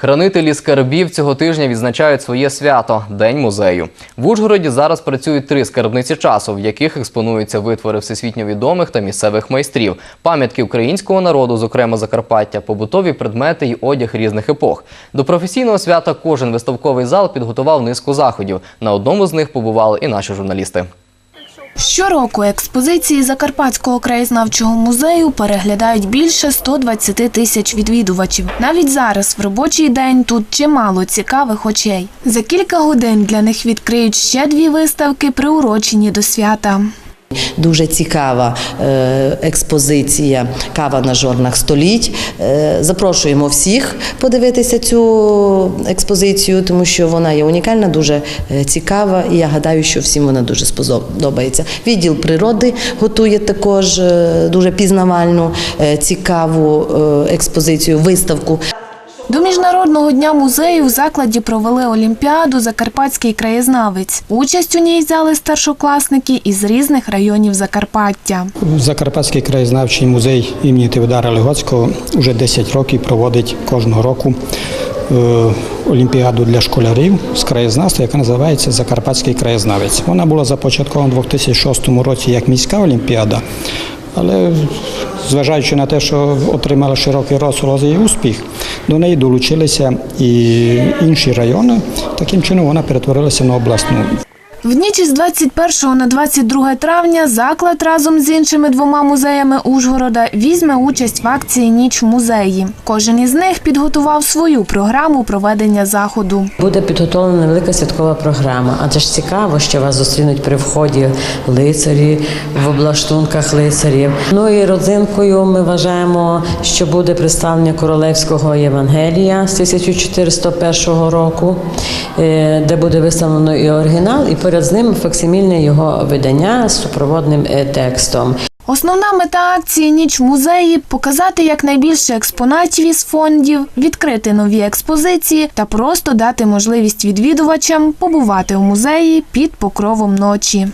Хранителі скарбів цього тижня відзначають своє свято День музею. В Ужгороді зараз працюють три скарбниці часу, в яких експонуються витвори всесвітньо відомих та місцевих майстрів, пам'ятки українського народу, зокрема Закарпаття, побутові предмети й одяг різних епох. До професійного свята кожен виставковий зал підготував низку заходів. На одному з них побували і наші журналісти. Щороку експозиції Закарпатського краєзнавчого музею переглядають більше 120 тисяч відвідувачів. Навіть зараз, в робочий день, тут чимало цікавих очей. За кілька годин для них відкриють ще дві виставки, приурочені до свята. Дуже цікава е, експозиція Кава на жорнах століть. Е, Запрошуємо всіх подивитися цю експозицію, тому що вона є унікальна, дуже е, цікава, і я гадаю, що всім вона дуже сподобається. Відділ природи готує також дуже пізнавальну, цікаву експозицію, виставку. До міжнародного дня музею в закладі провели олімпіаду Закарпатський краєзнавець. Участь у ній взяли старшокласники із різних районів Закарпаття. Закарпатський краєзнавчий музей імені Тиводара Легоцького вже 10 років проводить кожного року е, олімпіаду для школярів з краєзнавства, яка називається Закарпатський краєзнавець. Вона була започаткована у 2006 році як міська олімпіада, але зважаючи на те, що отримала широкий розголос і успіх, до неї долучилися і інші райони. Таким чином вона перетворилася на обласну. В ніч із 21 на 22 травня заклад разом з іншими двома музеями Ужгорода візьме участь в акції Ніч в музеї. Кожен із них підготував свою програму проведення заходу. Буде підготовлена велика святкова програма, адже ж цікаво, що вас зустрінуть при вході лицарі в облаштунках лицарів. Ну і родзинкою ми вважаємо, що буде представлення королевського Євангелія з 1401 року, е, де буде виставлено і оригінал, і поряд з ним факсимільне його видання з супроводним е, текстом. Основна мета акції Ніч в музеї показати якнайбільше експонатів із фондів, відкрити нові експозиції та просто дати можливість відвідувачам побувати у музеї під покровом ночі.